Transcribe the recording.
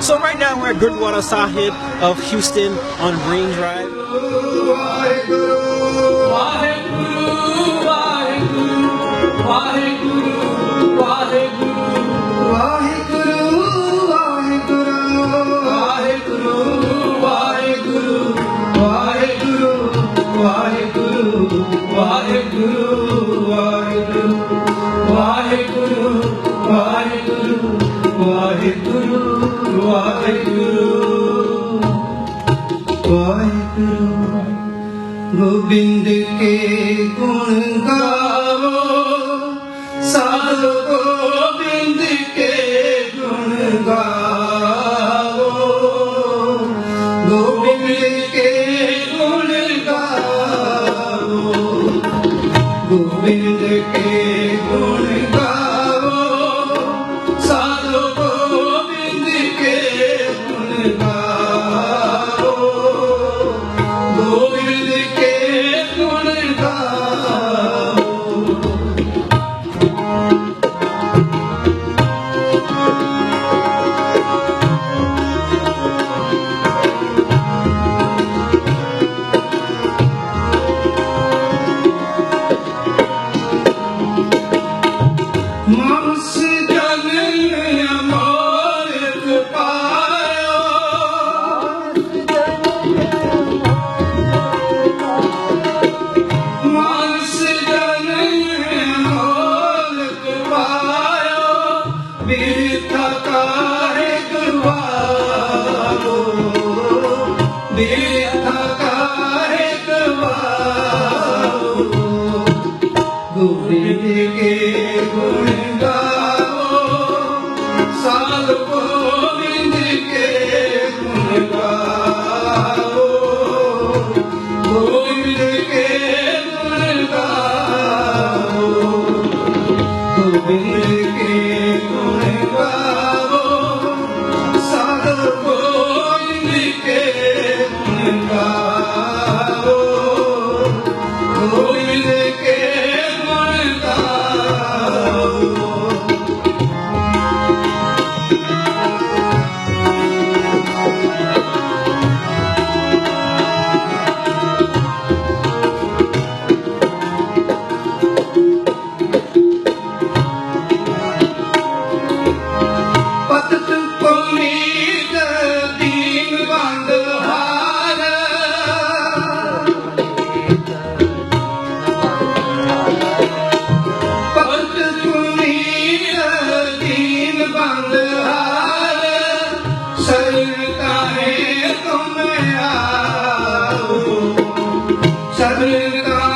So right now we're at Gurdwara Sahib of Houston on Green Drive. Gobind ਕੇ ਗੁਣ ਗਾਵੋ। ਸਾਧੋ ਗੋਬਿੰਦ ਕੇ ਗੁਣ ਗਾਵੋ। ਗੋਬਿੰਦ ਕੇ ਗੁਣ ਗਾਵੋ। ਗੋਬਿੰਦ ਕੇ ਗੁਣ ਬਿਰਥਾ ਕਾਹੇ ਗਵਾਵੋ ਬਿਰਥਾ ਕਾਹੇ ਗਵਾਵੋ ਗੋਬਿੰਦ ਕੇ ਗੁਣ ਗਾਵੋ ਸਾਧ ਗੋਬਿੰਦ सरदार तुम आओ। सरदार